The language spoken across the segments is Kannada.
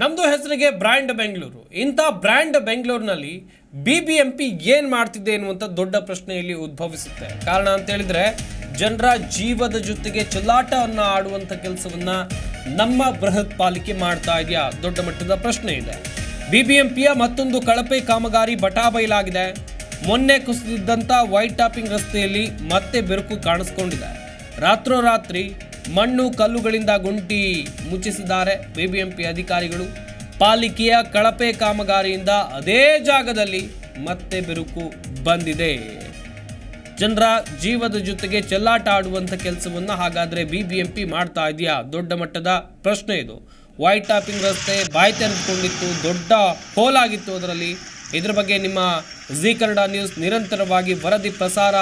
ನಮ್ಮದು ಹೆಸರಿಗೆ ಬ್ರ್ಯಾಂಡ್ ಬೆಂಗಳೂರು. ಇಂಥ ಬ್ರ್ಯಾಂಡ್ ಬೆಂಗಳೂರಿನಲ್ಲಿ ಬಿ ಬಿ ಎಂ ಪಿ ಏನು ಮಾಡ್ತಿದೆ ಎನ್ನುವಂಥ ದೊಡ್ಡ ಪ್ರಶ್ನೆ ಇಲ್ಲಿ ಉದ್ಭವಿಸುತ್ತೆ. ಕಾರಣ ಅಂತ ಹೇಳಿದ್ರೆ, ಜನರ ಜೀವದ ಜೊತೆಗೆ ಚೆಲ್ಲಾಟವನ್ನು ಆಡುವಂಥ ಕೆಲಸವನ್ನು ನಮ್ಮ ಬೃಹತ್ ಪಾಲಿಕೆ ಮಾಡ್ತಾ ಇದೆಯಾ? ದೊಡ್ಡ ಮಟ್ಟದ ಪ್ರಶ್ನೆ ಇದೆ. ಬಿ ಬಿ ಎಂ ಪಿಯ ಮತ್ತೊಂದು ಕಳಪೆ ಕಾಮಗಾರಿ ಬಟಾಬೈಲಾಗಿದೆ ಮೊನ್ನೆ ಕುಸಿದಿದ್ದಂಥ ವೈಟ್ ಟಾಪಿಂಗ್ ರಸ್ತೆಯಲ್ಲಿ ಮತ್ತೆ ಬೆರುಕು ಕಾಣಿಸ್ಕೊಂಡಿದೆ. ರಾತ್ರೋರಾತ್ರಿ ಮಣ್ಣು ಕಲ್ಲುಗಳಿಂದ ಗುಂಟಿ ಮುಚ್ಚಿಸಿದ್ದಾರೆ. ಬಿಬಿಎಂಪಿ ಅಧಿಕಾರಿಗಳು ಪಾಲಿಕೆಯ ಕಳಪೆ ಕಾಮಗಾರಿಯಿಂದ ಅದೇ ಜಾಗದಲ್ಲಿ ಮತ್ತೆ ಬಿರುಕು ಬಂದಿದೆ. ಜನರ ಜೀವದ ಜೊತೆಗೆ ಚೆಲ್ಲಾಟ ಆಡುವಂಥ ಕೆಲಸವನ್ನ ಹಾಗಾದ್ರೆ ಬಿಬಿಎಂಪಿ ಮಾಡ್ತಾ ಇದೆಯಾ? ದೊಡ್ಡ ಮಟ್ಟದ ಪ್ರಶ್ನೆ ಇದು. ವೈಟ್ ಟಾಪಿಂಗ್ ರಸ್ತೆ ಬಾಯಿ ತೆರೆದುಕೊಂಡಿತ್ತು, ದೊಡ್ಡ ಹೋಲಾಗಿತ್ತು ಅದರಲ್ಲಿ. ಇದರ ಬಗ್ಗೆ ನಿಮ್ಮ ಜಿ ಕನ್ನಡ ನ್ಯೂಸ್ ನಿರಂತರವಾಗಿ ವರದಿ ಪ್ರಸಾರ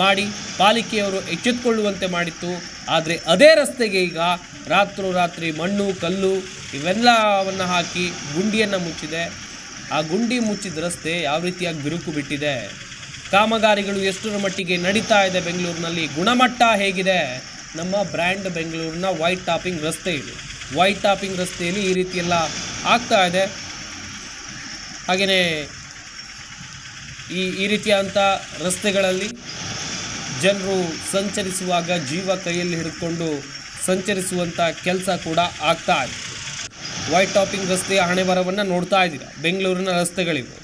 ಮಾಡಿ ಪಾಲಿಕೆಯವರು ಎಚ್ಚೆತ್ತುಕೊಳ್ಳುವಂತೆ ಮಾಡಿತ್ತು. ಆದರೆ ಅದೇ ರಸ್ತೆಗೆ ಈಗ ರಾತ್ರೋರಾತ್ರಿ ಮಣ್ಣು, ಕಲ್ಲು ಇವೆಲ್ಲವನ್ನು ಹಾಕಿ ಗುಂಡಿಯನ್ನು ಮುಚ್ಚಿದೆ. ಆ ಗುಂಡಿ ಮುಚ್ಚಿದ ರಸ್ತೆ ಯಾವ ರೀತಿಯಾಗಿ ಬಿರುಕು ಬಿಟ್ಟಿದೆ? ಕಾಮಗಾರಿಗಳು ಎಷ್ಟರ ಮಟ್ಟಿಗೆ ನಡೀತಾ ಇದೆ ಬೆಂಗಳೂರಿನಲ್ಲಿ? ಗುಣಮಟ್ಟ ಹೇಗಿದೆ? ನಮ್ಮ ಬ್ರ್ಯಾಂಡ್ ಬೆಂಗಳೂರಿನ ವೈಟ್ ಟಾಪಿಂಗ್ ರಸ್ತೆ ಇದು. ವೈಟ್ ಟಾಪಿಂಗ್ ರಸ್ತೆಯಲ್ಲಿ ಈ ರೀತಿಯೆಲ್ಲ ಆಗ್ತಾ ಇದೆ. ಹಾಗೆಯೇ ಈ ಈ ರೀತಿಯಾದಂಥ ರಸ್ತೆಗಳಲ್ಲಿ ಜನರು ಸಂಚರಿಸುವಾಗ ಜೀವ ಕೈಯಲ್ಲಿ ಹಿಡ್ಕೊಂಡು ಸಂಚರಿಸುವಂಥ ಕೆಲಸ ಕೂಡ ಆಗ್ತಾ ಇದೆ. ವೈಟ್ ಟಾಪಿಂಗ್ ರಸ್ತೆಯ ಹಣೆಬರವನ್ನು ನೋಡ್ತಾ ಇದ್ದೀರಾ? ಬೆಂಗಳೂರಿನ ರಸ್ತೆಗಳಿವು.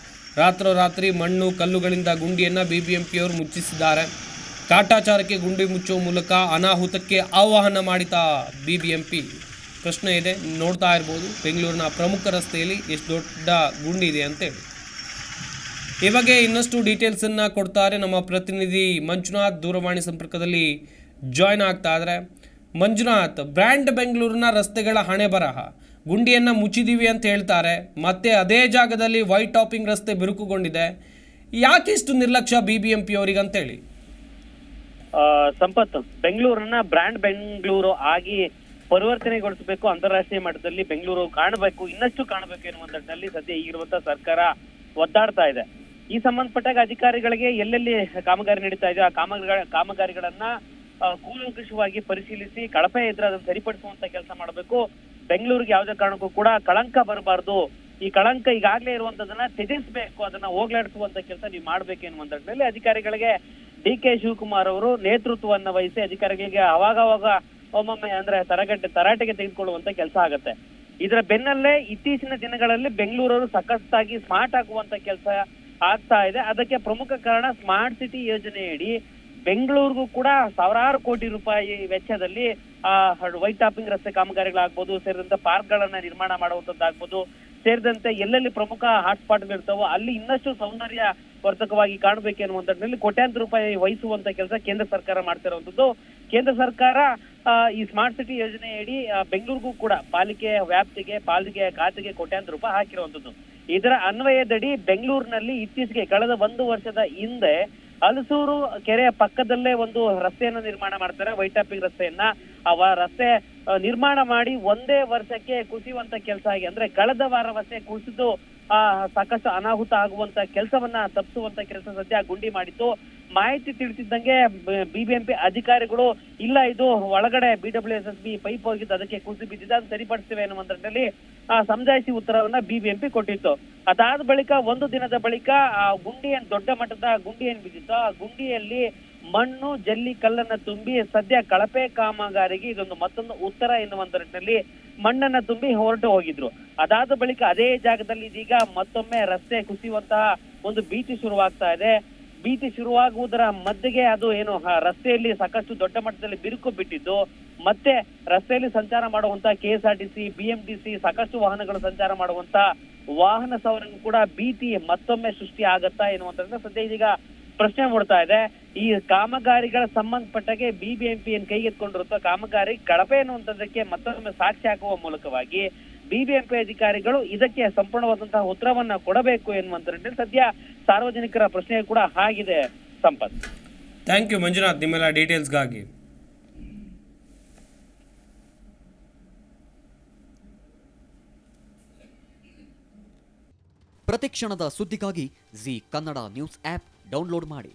ರಾತ್ರೋರಾತ್ರಿ ಮಣ್ಣು, ಕಲ್ಲುಗಳಿಂದ ಗುಂಡಿಯನ್ನು ಬಿ ಬಿ ಎಂ ಪಿಯವರು ಮುಚ್ಚಿಸಿದ್ದಾರೆ. ಕಾಟಾಚಾರಕ್ಕೆ ಗುಂಡಿ ಮುಚ್ಚುವ ಮೂಲಕ ಅನಾಹುತಕ್ಕೆ ಆಹ್ವಾನ ಮಾಡಿದ ಬಿ ಬಿ ಎಂ ಪಿ ಪ್ರಶ್ನೆ ಇದೆ, ನೋಡ್ತಾ ಇರ್ಬೋದು, ಬೆಂಗಳೂರಿನ ಪ್ರಮುಖ ರಸ್ತೆಯಲ್ಲಿ ಎಷ್ಟು ದೊಡ್ಡ ಗುಂಡಿ ಇದೆ ಅಂತೇಳಿ ಈ ಬಗ್ಗೆ ಇನ್ನಷ್ಟು ಡೀಟೇಲ್ಸನ್ನು ಕೊಡ್ತಾರೆ ನಮ್ಮ ಪ್ರತಿನಿಧಿ ಮಂಜುನಾಥ್ ದೂರವಾಣಿ ಸಂಪರ್ಕದಲ್ಲಿ ಜಾಯ್ನ್ ಆಗ್ತಾ ಇದ್ದಾರೆ ಮಂಜುನಾಥ್, ಬ್ರ್ಯಾಂಡ್ ಬೆಂಗಳೂರಿನ ರಸ್ತೆಗಳ ಹಣೆ ಬರಹ. ಗುಂಡಿಯನ್ನು ಮುಚ್ಚಿದೀವಿ ಅಂತ ಹೇಳ್ತಾರೆ. ಮತ್ತೆ ಅದೇ ಜಾಗದಲ್ಲಿ ವೈಟ್ ಟಾಪಿಂಗ್ ರಸ್ತೆ ಬಿರುಕುಗೊಂಡಿದೆ. ಯಾಕೆ ಇಷ್ಟು ನಿರ್ಲಕ್ಷ್ಯ ಬಿ ಬಿ ಎಂ ಪಿ ಅವರಿಗೆ ಅಂತೇಳಿ ಸಂಪತ್ ಬೆಂಗಳೂರನ್ನ ಬ್ರ್ಯಾಂಡ್ ಬೆಂಗಳೂರು ಆಗಿ ಪರಿವರ್ತನೆಗೊಳಿಸಬೇಕು ಅಂತಾರಾಷ್ಟ್ರೀಯ ಮಟ್ಟದಲ್ಲಿ ಬೆಂಗಳೂರು ಕಾಣಬೇಕು, ಇನ್ನಷ್ಟು ಕಾಣಬೇಕು ಎನ್ನುವಂತಲ್ಲಿ ಸದ್ಯ ಈಗಿರುವಂತಹ ಸರ್ಕಾರ ಒದ್ದಾಡ್ತಾ ಇದೆ. ಈ ಸಂಬಂಧಪಟ್ಟಾಗ ಅಧಿಕಾರಿಗಳಿಗೆ ಎಲ್ಲೆಲ್ಲಿ ಕಾಮಗಾರಿ ನಡೀತಾ ಇದೆ ಆ ಕಾಮಗಾರಿ, ಕಾಮಗಾರಿಗಳನ್ನ ಕೂಲಂಕುಷವಾಗಿ ಪರಿಶೀಲಿಸಿ, ಕಳಪೆ ಇದ್ರೆ ಅದನ್ನ ಸರಿಪಡಿಸುವಂತ ಕೆಲಸ ಮಾಡಬೇಕು. ಬೆಂಗಳೂರಿಗೆ ಯಾವುದೇ ಕಾರಣಕ್ಕೂ ಕೂಡ ಕಳಂಕ ಬರಬಾರ್ದು. ಈ ಕಳಂಕ ಈಗಾಗಲೇ ಇರುವಂತದನ್ನ ತ್ಯಜಿಸಬೇಕು, ಅದನ್ನ ಹೋಗ್ಲಾಡಿಸುವಂತ ಕೆಲಸ ನೀವು ಮಾಡ್ಬೇಕು ಎನ್ನುವಂತ ಅಧಿಕಾರಿಗಳಿಗೆ ಡಿ ಕೆ ಶಿವಕುಮಾರ್ ಅವರು ನೇತೃತ್ವವನ್ನ ವಹಿಸಿ ಅಧಿಕಾರಿಗಳಿಗೆ ಅವಾಗವಾಗ ಒಮ್ಮೊಮ್ಮೆ ಅಂದ್ರೆ ತರಗಟ್ಟೆ ತರಾಟೆಗೆ ತೆಗೆದುಕೊಳ್ಳುವಂತ ಕೆಲಸ ಆಗತ್ತೆ. ಇದರ ಬೆನ್ನಲ್ಲೇ ಇತ್ತೀಚಿನ ದಿನಗಳಲ್ಲಿ ಬೆಂಗಳೂರವರು ಸಖತ್ತಾಗಿ ಸ್ಮಾರ್ಟ್ ಆಗುವಂತ ಕೆಲಸ ಆಗ್ತಾ ಇದೆ. ಅದಕ್ಕೆ ಪ್ರಮುಖ ಕಾರಣ ಸ್ಮಾರ್ಟ್ ಸಿಟಿ ಯೋಜನೆಯಡಿ ಬೆಂಗಳೂರಿಗೂ ಕೂಡ ಸಾವಿರಾರು ಕೋಟಿ ರೂಪಾಯಿ ವೆಚ್ಚದಲ್ಲಿ, ಆ, ವೈಟ್ ಟಾಪಿಂಗ್ ರಸ್ತೆ ಕಾಮಗಾರಿಗಳಾಗ್ಬೋದು, ಸೇರಿದಂತೆ ಪಾರ್ಕ್ಗಳನ್ನ ನಿರ್ಮಾಣ ಮಾಡುವಂತದ್ದಾಗ್ಬೋದು ಸೇರಿದಂತೆ ಎಲ್ಲೆಲ್ಲಿ ಪ್ರಮುಖ ಹಾಟ್ಸ್ಪಾಟ್ಗಳಿರ್ತಾವೋ ಅಲ್ಲಿ ಇನ್ನಷ್ಟು ಸೌಂದರ್ಯ ವರ್ಧಕವಾಗಿ ಕಾಣಬೇಕು ಅನ್ನುವಂತ ಕೋಟ್ಯಾಂತರ ರೂಪಾಯಿ ವಹಿಸುವಂತ ಕೆಲಸ ಕೇಂದ್ರ ಸರ್ಕಾರ ಮಾಡ್ತಿರುವಂತದ್ದು ಕೇಂದ್ರ ಸರ್ಕಾರ ಈ ಸ್ಮಾರ್ಟ್ ಸಿಟಿ ಯೋಜನೆಯಡಿ ಬೆಂಗಳೂರಿಗೂ ಕೂಡ ಪಾಲಿಕೆ ವ್ಯಾಪ್ತಿಗೆ, ಪಾಲಿಕೆ ಖಾತೆಗೆ ಕೋಟ್ಯಾಂತರ ರೂಪಾಯಿ ಹಾಕಿರುವಂತದ್ದು ಇದರ ಅನ್ವಯದಡಿ ಬೆಂಗಳೂರಿನಲ್ಲಿ ಇತ್ತೀಚೆಗೆ ಕಳೆದ ಒಂದು ವರ್ಷದ ಹಿಂದೆ ಹಲಸೂರು ಕೆರೆಯ ಪಕ್ಕದಲ್ಲೇ ಒಂದು ರಸ್ತೆಯನ್ನು ನಿರ್ಮಾಣ ಮಾಡ್ತಾರೆ ವೈಟಾಪಿಂಗ್ ಟಾಪಿಂಗ್ ರಸ್ತೆಯನ್ನ. ಆ ರಸ್ತೆ ನಿರ್ಮಾಣ ಮಾಡಿ ಒಂದೇ ವರ್ಷಕ್ಕೆ ಕುಸಿಯುವಂತ ಕೆಲಸ ಆಗಿ, ಅಂದ್ರೆ ಕಳೆದ ವಾರವಷ್ಟೇ ಕುಸಿದು ಸಾಕಷ್ಟು ಅನಾಹುತ ಆಗುವಂತ ಕೆಲಸವನ್ನ ತಪ್ಪಿಸುವಂತ ಕೆಲಸ ಸದ್ಯ ಗುಂಡಿ ಮಾಡಿತ್ತು. ಮಾಹಿತಿ ತಿಳಿಸಿದ್ದಂಗೆ ಬಿಬಿಎಂಪಿ ಅಧಿಕಾರಿಗಳು, ಇಲ್ಲ ಇದು ಒಳಗಡೆ B W S B pipe ಹೋಗಿದ್ದು ಅದಕ್ಕೆ ಕುಸಿ ಬಿದ್ದಿದೆ, ಅದು ಸರಿಪಡಿಸ್ತೇವೆ ಆ, ಸಮಜಾಯಿಸಿ ಉತ್ತರವನ್ನ ಬಿಬಿಎಂಪಿ ಕೊಟ್ಟಿತ್ತು. ಅದಾದ ಬಳಿಕ, ಒಂದು ದಿನದ ಬಳಿಕ, ಆ ಗುಂಡಿ ಏನ್ ದೊಡ್ಡ ಮಟ್ಟದ ಗುಂಡಿ ಏನ್ ಬಿದ್ದಿತ್ತು. ಆ ಗುಂಡಿಯಲ್ಲಿ ಮಣ್ಣು, ಜಲ್ಲಿ, ಕಲ್ಲನ್ನ ತುಂಬಿ ಸದ್ಯ ಕಳಪೆ ಕಾಮಗಾರಿಗೆ ಇದೊಂದು ಮತ್ತೊಂದು ಉತ್ತರ ಎನ್ನುವಂತ ನಿಟ್ಟಿನಲ್ಲಿ ಮಣ್ಣನ್ನ ತುಂಬಿ ಹೊರಟು ಹೋಗಿದ್ರು. ಅದಾದ ಬಳಿಕ ಅದೇ ಜಾಗದಲ್ಲಿ ಇದೀಗ ಮತ್ತೊಮ್ಮೆ ರಸ್ತೆ ಕುಸಿಯುವಂತಹ ಒಂದು ಭೀತಿ ಶುರುವಾಗ್ತಾ ಇದೆ. ಭೀತಿ ಶುರುವಾಗುವುದರ ಮಧ್ಯೆಗೆ ಅದು ಏನು ರಸ್ತೆಯಲ್ಲಿ ಸಾಕಷ್ಟು ದೊಡ್ಡ ಮಟ್ಟದಲ್ಲಿ ಬಿರುಕು ಬಿಟ್ಟಿದ್ದು, ಮತ್ತೆ ರಸ್ತೆಯಲ್ಲಿ ಸಂಚಾರ ಮಾಡುವಂತ K S R T C BMTC ಸಾಕಷ್ಟು ವಾಹನಗಳು ಸಂಚಾರ ಮಾಡುವಂತ ವಾಹನ ಸವಾರರಿಗೂ ಕೂಡ ಭೀತಿ ಮತ್ತೊಮ್ಮೆ ಸೃಷ್ಟಿ ಆಗತ್ತಾ ಎನ್ನುವಂತ ಸದ್ಯ ಇದೀಗ ಪ್ರಶ್ನೆ ಮೂಡ್ತಾ ಇದೆ. ಈ ಕಾಮಗಾರಿಗಳ ಸಂಬಂಧಪಟ್ಟಾಗೆ ಬಿಬಿಎಂಪಿ ಏನ್ ಕೈಗೆತ್ಕೊಂಡಿರುತ್ತೋ ಕಾಮಗಾರಿ ಕಳಪೆ ಅನ್ನುವಂಥದ್ದಕ್ಕೆ ಮತ್ತೊಮ್ಮೆ ಸಾಕ್ಷಿ ಹಾಕುವ ಮೂಲಕವಾಗಿ ಬಿಬಿಎಂಪಿ ಅಧಿಕಾರಿಗಳು ಇದಕ್ಕೆ ಸಂಪೂರ್ಣವಾದಂತಹ ಉತ್ತರವನ್ನ ಕೊಡಬೇಕು ಎನ್ನುವಂತ ನಿಟ್ಟಿನಲ್ಲಿ ಸದ್ಯ ಸಾರ್ವಜನಿಕರ ಪ್ರಶ್ನೆ ಕೂಡ ಆಗಿದೆ ಸಂಪತ್. ಥ್ಯಾಂಕ್ ಯು ಮಂಜುನಾಥ್ ನಿಮ್ಮೆಲ್ಲ ಡೀಟೇಲ್ಸ್ಗಾಗಿ ಪ್ರತಿಕ್ಷಣದ ಸುದ್ದಿಗಾಗಿ Zee Kannada news app download ಮಾಡಿ.